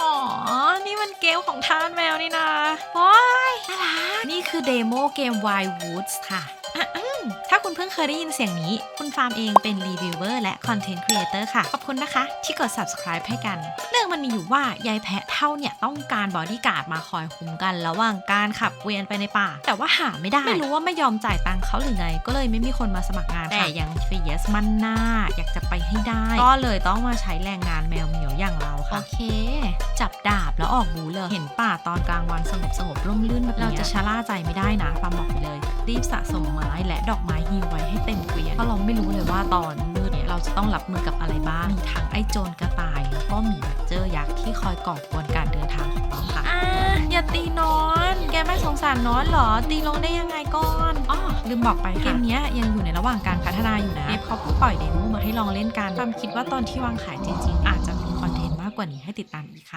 อ๋อ นี่มันเกมของทานแมวนี่นะ โอ้ยน่ารัก นี่คือเดโมเกม Wild Woods ค่ะ คุณเพิ่งเคยได้ยินเสียงนี้ คุณฟาร์มเองเป็นรีวิวเวอร์และคอนเทนต์ครีเอเตอร์ค่ะ ขอบคุณนะคะ ที่กด subscribe ให้กัน เรื่องมันมีอยู่ว่ายายแพะเท่าเนี่ยต้องการบอดี้การ์ดมาคอยคุ้มกันระหว่างการขับเกวียนไปในป่า แต่ว่าหาไม่ได้ ไม่รู้ว่าไม่ยอมจ่ายตังค์เขาหรือไง ก็เลยไม่มีคนมาสมัครงานแต่ยังเฟียสมันหน้าอยากจะไปให้ได้ ก็เลยต้องมาใช้แรงงานแมวเหมียวอย่างเราค่ะ โอเค จับดาบแล้วออกบูเลย เห็นป่าตอนกลางวันสงบสงบร่มรื่นแบบนี้เราจะชะล่าใจไม่ได้นะฟาร์มบอกไปเลย รีบสะสมไม้และดอกไม้ฮิวไว้ให้เต็มเกวียนเพราะเราไม่รู้เลยว่าตอนมืดเนี่ยเราจะต้องรับมือกับอะไรบ้าง มีทั้งไอ้โจรกระต่าย แล้วก็หมีบัดเจอร์ยักษ์ที่คอยก่อกวนการเดินทางของเราค่ะอ่าอย่าตีนอน แกไม่สงสารนอนเหรอ ตีลงได้ยังไงก่อนอ๋อลืมบอกไปเกมเนี้ยยังอยู่ในระหว่างการพัฒนาอยู่นะเอฟเขาเพิ่งปล่อยเดโมมาให้ลองเล่นกันความคิดว่าตอนที่วางขายจริง ๆ อาจจะมีคอนเทนต์มากกว่านี้ให้ติดตามอีกค่ะ